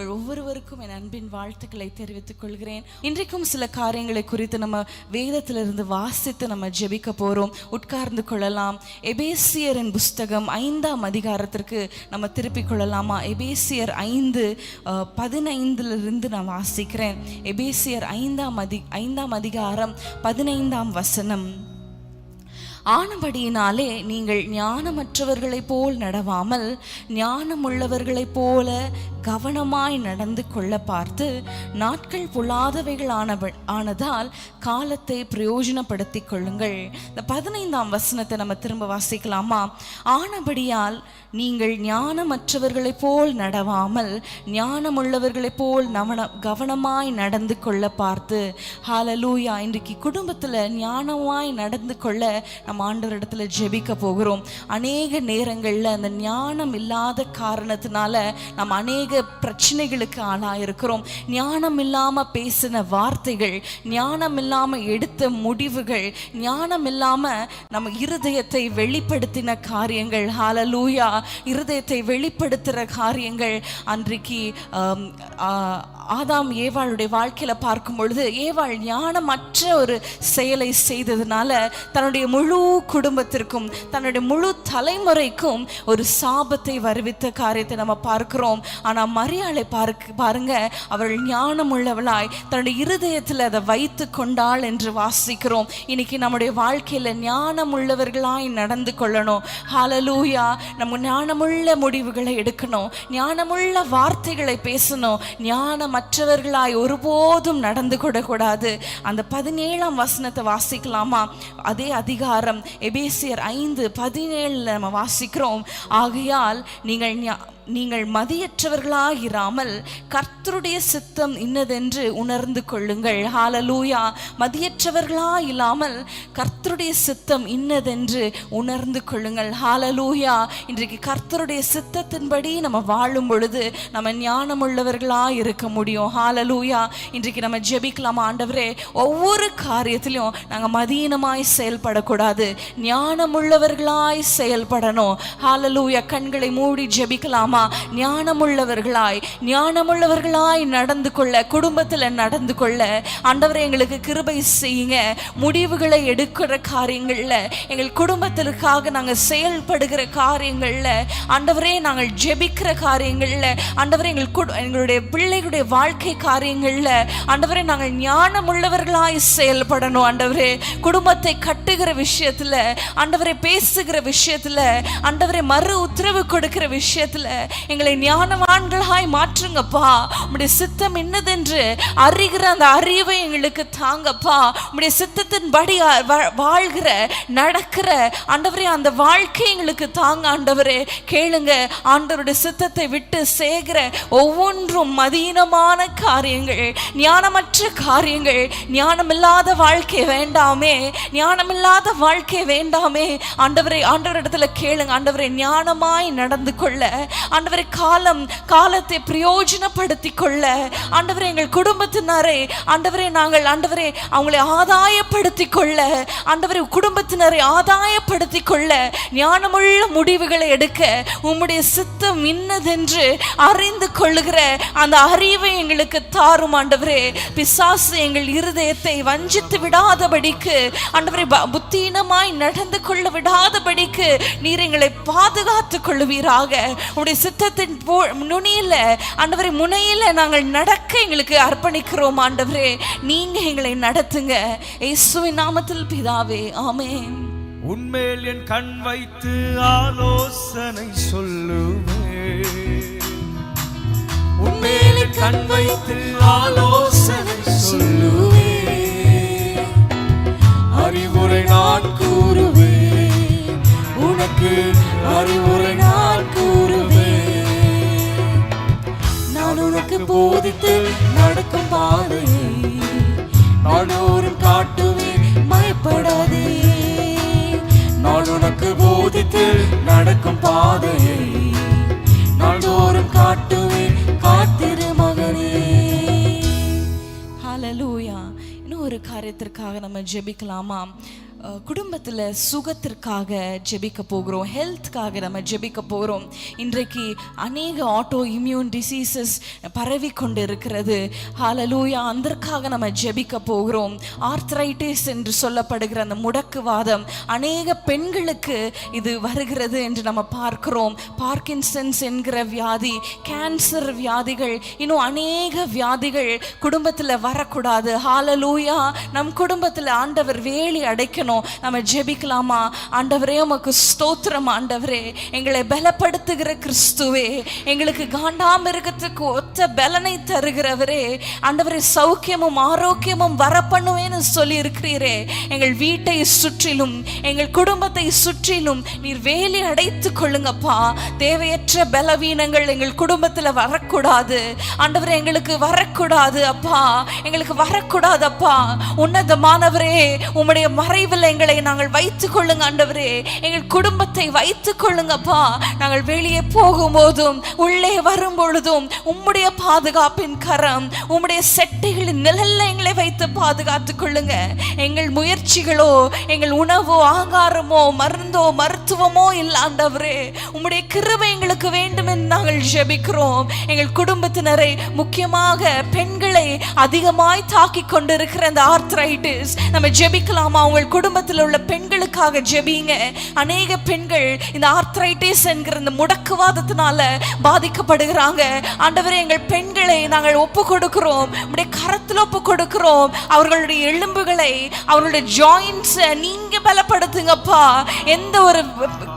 உங்கள் ஒவ்வொருவருக்கும் என் அன்பின் வாழ்த்துக்களை தெரிவித்துக் கொள்கிறேன். இன்றைக்கும் சில காரியங்களை குறித்து நம்ம வேதத்திலிருந்து வாசித்து நம்ம ஜெபிக்க போகிறோம் உட்கார்ந்து கொள்ளலாம். எபேசியரின் புஸ்தகம் ஐந்தாம் அதிகாரத்திற்கு நம்ம திருப்பிக் கொள்ளலாமா? எபேசியர் ஐந்து பதினைந்திலிருந்து நான் வாசிக்கிறேன். எபேசியர் ஐந்தாம் அதி ஐந்தாம் அதிகாரம் பதினைந்தாம் வசனம். ஆனபடியினாலே நீங்கள் ஞானமற்றவர்களைப் போல் நடவாமல் ஞானமுள்ளவர்களைப் போல கவனமாய் நடந்து கொள்ள பார்த்து நாட்கள் பொல்லாதவைகள் ஆனவ ஆனதால் காலத்தை பிரயோஜனப்படுத்திக் கொள்ளுங்கள். இந்த பதினைந்தாம் வசனத்தை நம்ம திரும்ப வாசிக்கலாமா? ஆனபடியால் நீங்கள் ஞானமற்றவர்களைப் போல் நடவாமல் ஞானமுள்ளவர்களைப் போல் நவன கவனமாய் நடந்து கொள்ள பார்த்து ஹாலலூயா இன்றைக்கு குடும்பத்தில் ஞானமாய் நடந்து கொள்ள நம்ம ஆண்டவர் இடத்துல ஜெபிக்க போகிறோம். அநேக நேரங்களில் அந்த ஞானம் இல்லாத காரணத்தினால நம்ம அநேக பிரச்சனைகளுக்கு ஆளாயிருக்கிறோம். ஞானம் இல்லாமல் பேசின வார்த்தைகள் ஞானம் இல்லாமல் எடுத்த முடிவுகள் ஞானம் இல்லாமல் நம்ம இருதயத்தை வெளிப்படுத்தின காரியங்கள். ஹாலலூயா இருதயத்தை வெளிப்படுத்துகிற காரியங்கள். அன்றைக்கு ஆதாம் ஏவாளுடைய வாழ்க்கையில பார்க்கும் பொழுது ஏவாள் ஞானமற்ற ஒரு செயலை செய்ததுனால தன்னுடைய முழு குடும்பத்திற்கும் தன்னுடைய முழு தலைமுறைக்கும் ஒரு சாபத்தை வருவித்த காரியத்தை நம்ம பார்க்கிறோம். ஆனா மரியாளை பார்க்க பாருங்க அவள் ஞானம் உள்ளவளாய் தன்னுடைய இருதயத்தில் அதை வைத்து கொண்டாள் என்று வாசிக்கிறோம். இன்னைக்கு நம்முடைய வாழ்க்கையில ஞானம் உள்ளவர்களாய் நடந்து கொள்ளணும். ஹாலலூயா நம்ம ஞானமுள்ள முடிவுகளை எடுக்கணும். ஞானமுள்ள வார்த்தைகளை பேசணும். ஞானம் மற்றவர்களாய் ஒருபோதும் நடந்து கொடக்கூடாது. அந்த பதினேழாம் வசனத்தை வாசிக்கலாமா? அதே அதிகாரம் எபேசியர் ஐந்து பதினேழுல நம்ம வாசிக்கிறோம். ஆகையால் நீங்கள் நீங்கள் மதியற்றவர்களாயிராமல் கர்த்தருடைய சித்தம் இன்னதென்று உணர்ந்து கொள்ளுங்கள். ஹாலலூயா மதியற்றவர்களா இல்லாமல் கர்த்தருடைய சித்தம் இன்னதென்று உணர்ந்து கொள்ளுங்கள். ஹாலலூயா இன்றைக்கு கர்த்தருடைய சித்தத்தின்படி நம்ம வாழும் பொழுது நம்ம ஞானமுள்ளவர்களாக இருக்க முடியும். ஹாலலூயா இன்றைக்கு நம்ம ஜெபிக்கலாம் ஆண்டவரே. ஒவ்வொரு காரியத்திலையும் நாங்கள் மதீனமாய் செயல்படக்கூடாது. ஞானமுள்ளவர்களாய் செயல்படணும். ஹாலலூயா கண்களை மூடி ஜெபிக்கலாமா? ஞானமுள்ளவர்களாய் ஞானமுள்ளவர்களாய் நடந்து கொள்ள குடும்பத்தில் நடந்து கொள்ள ஆண்டவரை எங்களுக்கு கிருபை செய்யுங்க. முடிவுகளை எடுக்கிற காரியங்களில் எங்கள் குடும்பத்திற்காக நாங்கள் செயல்படுகிற காரியங்களில் ஆண்டவரே நாங்கள் ஜெபிக்கிற காரியங்களில் ஆண்டவரே எங்கள் குடு எங்களுடைய பிள்ளைகளுடைய வாழ்க்கை காரியங்களில் ஆண்டவரே நாங்கள் ஞானமுள்ளவர்களாய் செயல்படணும் ஆண்டவரே. குடும்பத்தை கட்டுகிற விஷயத்தில் ஆண்டவரை பேசுகிற விஷயத்தில் ஆண்டவரை மறு உத்தரவு கொடுக்கிற விஷயத்தில் எங்களை ஞானவான்களாய் மாற்றுங்கப்பா. உம்முடைய சித்தம் என்னதென்று அறிகிற அந்த அறிவை எங்களுக்கு தாங்கப்பா. உம்முடைய சித்தத்தின் படி வா- வாழ்கிற நடக்கிற ஆண்டவரே அந்த வாழ்க்கை எங்களுக்கு தாங்க ஆண்டவரே. கேளுங்க ஆண்டவருடைய சித்தத்தை விட்டு சேகிற ஒவ்வொன்றும் மதீனமான காரியங்கள் ஞானமற்ற காரியங்கள். ஞானமில்லாத வாழ்க்கை வேண்டாமே ஞானமில்லாத வாழ்க்கை வேண்டாமே. ஆண்டவரை ஆண்டவரிடத்துல கேளுங்க ஆண்டவரை ஞானமாய் நடந்து கொள்ள. ஆண்டவரை காலம் காலத்தை பிரயோஜனப்படுத்தி கொள்ள ஆண்டவரை எங்கள் குடும்பத்தினரை ஆண்டவரை நாங்கள் ஆண்டவரை அவங்களை ஆதாயப்படுத்தி கொள்ள ஆண்டவரை குடும்பத்தினரை ஆதாயப்படுத்தி கொள்ள ஞானமுள்ள முடிவுகளை எடுக்க உம்முடைய சித்தம் இன்னதென்று அறிந்து கொள்ளுகிற அந்த அறிவை எங்களுக்கு தாரும் ஆண்டவரே. பிசாசு எங்கள் இருதயத்தை வஞ்சித்து விடாதபடிக்கு ஆண்டவரை ப- புத்தீனமாய் நடந்து கொள்ள விடாதபடிக்கு நீர் எங்களை பாதுகாத்து கொள்ளுவீராக. உடைய சித்தத்தின் போ நுனியில ஆண்டவரை முனையில நாங்கள் நடக்க எங்களுக்கு அர்ப்பணிக்கிறோம் ஆண்டவரே. நீங்கள் எங்களை நடத்துங்க. இயேசுவின் நாமத்தில் பிதாவே ஆமேன். உன்மேல் என் கண் வைத்து ஆலோசனை சொல்லுவேன். உன்மேல் என் கண் வைத்து ஆலோசனை சொல்லுவேன். அறிவுரை நான் போதித்து நடக்கும் பாதையை நாடோறும் காட்டுவே மயப்படாதே நான் உனக்கு போதித்து நடக்கும் பாதையை நாடோறும் காட்டுவே காத்திரு மகனே. ஹலலூயா இன்னும் ஒரு காரியத்திற்காக நம்ம ஜெபிக்கலாமா? குடும்பத்தில் சுகத்திற்காக ஜெபிக்க போகிறோம் ஹெல்த்துக்காக நம்ம ஜெபிக்க போகிறோம். இன்றைக்கு அநேக ஆட்டோ இம்யூன் டிசீசஸ் பரவி கொண்டு இருக்கிறது ஹாலலூயா அதற்காக நம்ம ஜெபிக்க போகிறோம். ஆர்த்ரைட்டிஸ் என்று சொல்லப்படுகிற அந்த முடக்குவாதம் அநேக பெண்களுக்கு இது வருகிறது என்று நம்ம பார்க்கிறோம். பார்க்கின்சன்ஸ் என்கிற வியாதி கேன்சர் வியாதிகள் இன்னும் அநேக வியாதிகள் குடும்பத்தில் வரக்கூடாது. ஹாலலூயா நம் குடும்பத்தில் ஆண்டவர் வேலி அடைக்கணும். நம்ம ஜெபிக்கலாமா? ஆண்டவரே உமக்கு ஸ்தோத்திரம் ஆண்டவரே. எங்களை பலப்படுத்துகிற கிறிஸ்துவே எங்களுக்கு காண்டாமிருகத்துக்கு ஒத்த பலனை தருகிறவரே. ஆண்டவரே சௌக்கியமும் ஆரோக்கியமும் வரப்பண்ணுவேன்னு சொல்லி இருக்கிறீரே எங்கள் வீட்டை சுற்றிலும் எங்கள் குடும்பத்தை சுற்றிலும் நீர் வேலி அடைத்து கொள்ளுங்கப்பா. தேவையற்ற பலவீனங்கள் எங்கள் குடும்பத்தில் வரக்கூடாது. ஆண்டவரே எங்களுக்கு வரக்கூடாது அப்பா. எங்களுக்கு வரக்கூடாது அப்பா. உன்னதமானவரே உம்முடைய மறைவில் எங்களை நாங்கள் வைத்துக் கொள்ளுங்க ஆண்டவரே. எங்கள் குடும்பத்தை வைத்துக் கொள்ளுங்கப்பா நாங்கள் வெளியே போகும்போதும் உள்ளே வரும் பொழுதும் உம்முடைய பாதுகாப்பின் கரம் உம்முடைய செட்டைகளின் நிழல்ல எங்களை வைத்து பாதுகாத்துக் கொள்ளுங்க. எங்கள் முயற்சிகளோ எங்கள் உணவோ ஆகாரமோ மருந்தோ மருத்துவமோ இல்லாண்டவரே உம்முடைய கிருபை எங்களுக்கு வேண்டும் என்று நாங்கள் ஜெபிக்கிறோம். எங்கள் குடும்பத்தினரை முக்கியமாக பெண்களை அதிகமாய் தாக்கி கொண்டிருக்கிற அந்த ஆர்த்ரைட்டிஸ் நம்ம ஜெபிக்கலாமா? உங்கள் குடும்பத்தில் உள்ள பெண்களுக்காக ஜெபிங்க. அநேக பெண்கள் இந்த ஆர்த்ரைட்டிஸ் என்கிற இந்த முடக்குவாதத்தினால பாதிக்கப்படுகிறாங்க. ஆண்டவரே எங்கள் பெண்களை நாங்கள் ஒப்பு கொடுக்கிறோம் உடைய கரத்தில் ஒப்பு கொடுக்கிறோம் அவர்களுடைய எலும்புகளை அவர்களுடைய ஜாயின்ஸை நீங்க பலப்படுத்துங்கப்பா. எந்த ஒரு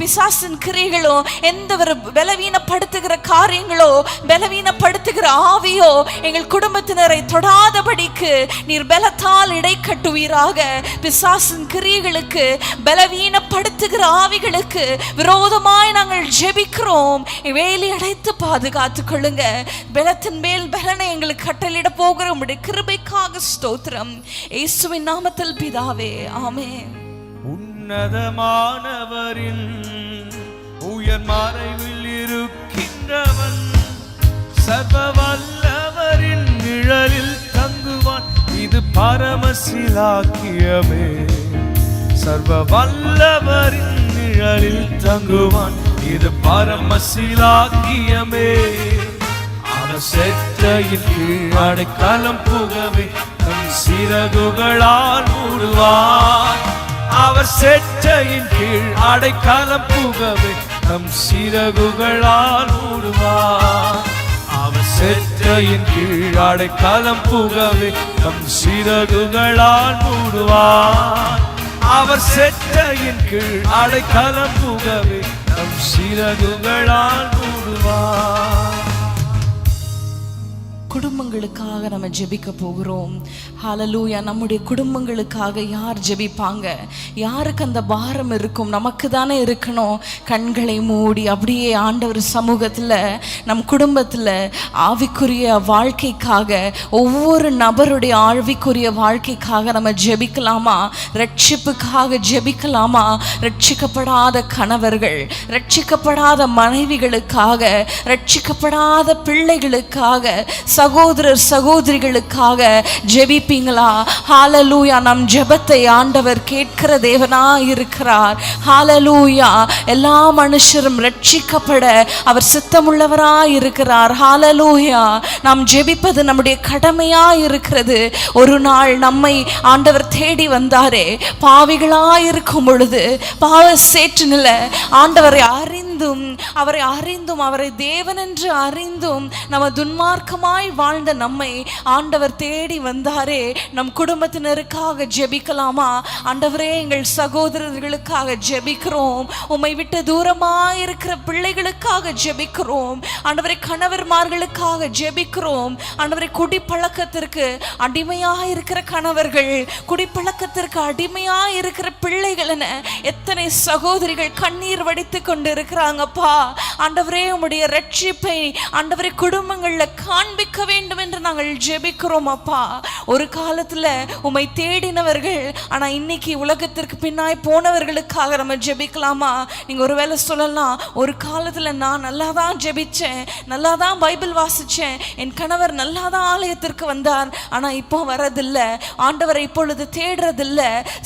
பிசாசின் கிரிகளோ எந்த ஒரு பலவீனப்படுத்துகிற காரியங்களோ பலவீனப்படுத்துகிற ஆவியோ எங்கள் குடும்பத்தினரை தொடாதபடிக்கு நீர் பலத்தால் இடை கட்டுவீராக பிசாசின் கிரியைகளுக்கு பலவீனப்படுத்துகிற ஆவிகளுக்கு விரோதமாய் நாங்கள் ஜெபிக்கிறோம். வேலி அடைத்து பாதுகாத்து கொள்ளுங்க. பலத்தின் மேல் பலனை எங்களுக்கு கட்டளிட போகிற உம்முடைய கிருபைக்காக ஸ்தோத்திரம். இயேசுவின் நாமத்தில் பிதாவே ஆமே உன்னதமானவரின் உயர் மறைவில் இருக்கின்றவன் சர்வ வல்லவரின் நிழலில் தங்குவான். இது பரமசிலாக்கியமே. சர்வ வல்லவரின் நிழலில் தங்குவான். இது பரமசிலாக்கியமே. அவன் கீழ் அடைக்கலம் புகவே தன் சிறகுகளால் மூடுவார் அவர் செற்றையின் கீழ் அடைக்கலம் புகவே தம் சிறகுகளால் மூடுவார் அவர் செற்றையின் கீழ் அடைக்கலம் புகவே தம் சிறகுகளால் மூடுவார் அவர் செட்டையின் கீழ் அடைக்கலம் புகவே. நம் சிறகுகளால் குடும்பங்களுக்காக நம்ம ஜெபிக்க போகிறோம். ஹலலூயா நம்முடைய குடும்பங்களுக்காக யார் ஜெபிப்பாங்க? யாருக்கு அந்த பாரம் இருக்கும்? நமக்கு தானே இருக்கணும். கண்களை மூடி அப்படியே ஆண்டவர் சமூகத்தில் நம் குடும்பத்தில் ஆவிக்குரிய வாழ்க்கைக்காக ஒவ்வொரு நபருடைய ஆழ்விக்குரிய வாழ்க்கைக்காக நம்ம ஜெபிக்கலாமா? ரட்சிப்புக்காக ஜெபிக்கலாமா? ரட்சிக்கப்படாத கணவர்கள் ரட்சிக்கப்படாத மனைவிகளுக்காக ரட்சிக்கப்படாத பிள்ளைகளுக்காக சகோதரர் சகோதரிகளுக்காக ஜெபிப்பீங்களா? ஹாலலூயா நம் ஜெபத்தை ஆண்டவர் கேட்கிற தேவனா இருக்கிறார். ஹாலலூயா எல்லா மனுஷரும் ரட்சிக்கப்பட அவர் சித்தமுள்ளவரா இருக்கிறார். ஹாலலூயா நாம் ஜெபிப்பது நம்முடைய கடமையா இருக்கிறது. ஒரு நாள் நம்மை ஆண்டவர் தேடி வந்தாரே. பாவிகளா இருக்கும் பொழுது பாவ சேற்றினில ஆண்டவரை அறிந்தும் அவரை அறிந்தும் அவரை தேவன் என்று அறிந்தும் நம்ம துன்மார்க்கமாய் வாழ்ந்த நம்மை ஆண்டவர் தேடி வந்தாரே நம் குடும்பத்தினருக்காக ஜெபிக்கலாமா? ஆண்டவரே எங்கள் சகோதரர்களுக்காக ஜெபிக்கிறோம். உம்மை விட்டு தூரமாக இருக்கிற பிள்ளைகளுக்காக ஜெபிக்கிறோம். ஆண்டவரை கணவர்மார்களுக்காக ஜெபிக்கிறோம். ஆண்டவரை குடிப்பழக்கத்திற்கு அடிமையாக இருக்கிற கணவர்கள் குடிப்பழக்கத்திற்கு அடிமையாக இருக்கிற பிள்ளைகள் என எத்தனை சகோதரிகள் கண்ணீர் வடித்து கொண்டு இருக்கிறார் இருக்கிறாங்கப்பா ஆண்டவரே உம்முடைய ரட்சிப்பை ஆண்டவரை குடும்பங்களில் காண்பிக்க வேண்டும் என்று நாங்கள் ஜெபிக்கிறோம் அப்பா ஒரு காலத்துல உம்மை தேடினவர்கள் ஆனா இன்னைக்கு உலகத்திற்கு பின்னாய் போனவர்களுக்காக நம்ம ஜெபிக்கலாமா? நீங்க ஒருவேளை சொல்லலாம் ஒரு காலத்துல நான் நல்லா தான் ஜெபிச்சேன் நல்லா தான் பைபிள் வாசிச்சேன் என் கணவர் நல்லா தான் ஆலயத்திற்கு வந்தார் ஆனா இப்போ வர்றதில்லை ஆண்டவரை இப்பொழுது தேடுறதில்ல.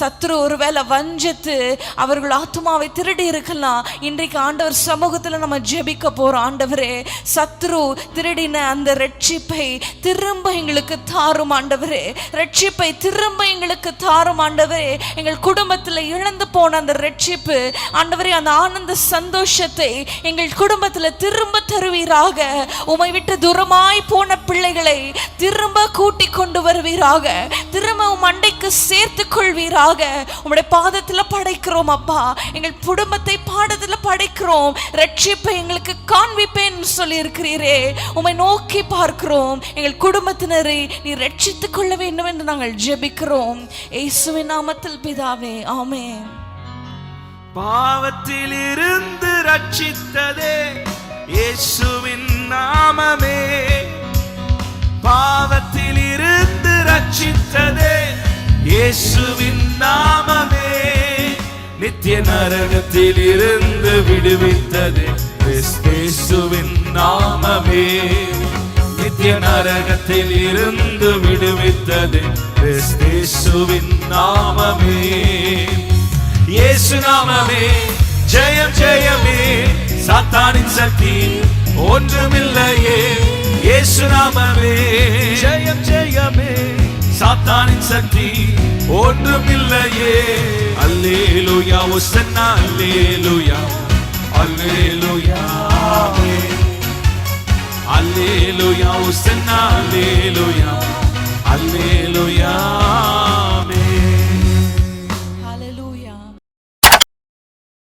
சத்ரு ஒருவேளை வஞ்சத்து அவர்கள் ஆத்துமாவை திருடி இருக்கலாம். இன்றைக்கு ஆண்டவர் சமூகத்துல நம்ம ஜெபிக்க போகிறோம் ஆண்டவரே சத்ரு திருடின அந்த ரட்சிப்பை திரும்ப எங்களுக்கு தாரும் ஆண்டவரே. ரட்சிப்பை திரும்ப எங்களுக்கு தாரும் ஆண்டவரே. எங்கள் குடும்பத்தில் இழந்து போன அந்த ரட்சிப்பு ஆண்டவரே அந்த ஆனந்த சந்தோஷத்தை எங்கள் குடும்பத்தில் திரும்ப தருவீராக. உமை விட்டு தூரமாய் போன பிள்ளைகளை திரும்ப கூட்டி கொண்டு வருவீராக. திரும்ப உம் அண்டைக்கு சேர்த்து கொள்வீராக. உங்களுடைய பாதத்தில் படைக்கிறோம் அப்பா. எங்கள் குடும்பத்தை பாடத்தில் படைக்கிறோம் ரட்சிப்பை எங்களுக்கு காண்பிப்பேன்னு சொல்லி இருக்கிறீரே உம்மை நோக்கி பார்க்கிறோம். எங்கள் குடும்பத்தினரை நீ ரட்சித்துக் கொள்ள வேண்டும் என்று நாங்கள் ஜெபிக்கிறோம். இயேசுவின் நாமத்தில் பிதாவே ஆமே பாவத்தில் இருந்து ரட்சித்ததே இயேசுவின் நாமமே. பாவத்தில் இருந்து ரட்சித்ததே இயேசுவின் நாமமே. நித்திய நரகத்தில் இருந்து விடுவித்தது கிறிஸ்தேசுவின் நாமமே. நித்திய நரகத்தில் இருந்து விடுவித்தது கிறிஸ்தேசுவின் நாமமே. இயேசு நாமமே ஜெயம் ஜெயமே. சாத்தானின் சக்தி ஒன்றுமில்லையே. இயேசு நாமமே. ஜெயம் ஜெயமே. சாத்தானின் சக்தி ஒன்றுமில்லையே அல்லேலூயா ஒசன்னா அல்லேலூயா. அல்லேலூயா. அல்லேலூயா ஒசன்னா அல்லேலூயா. அல்லேலூயா.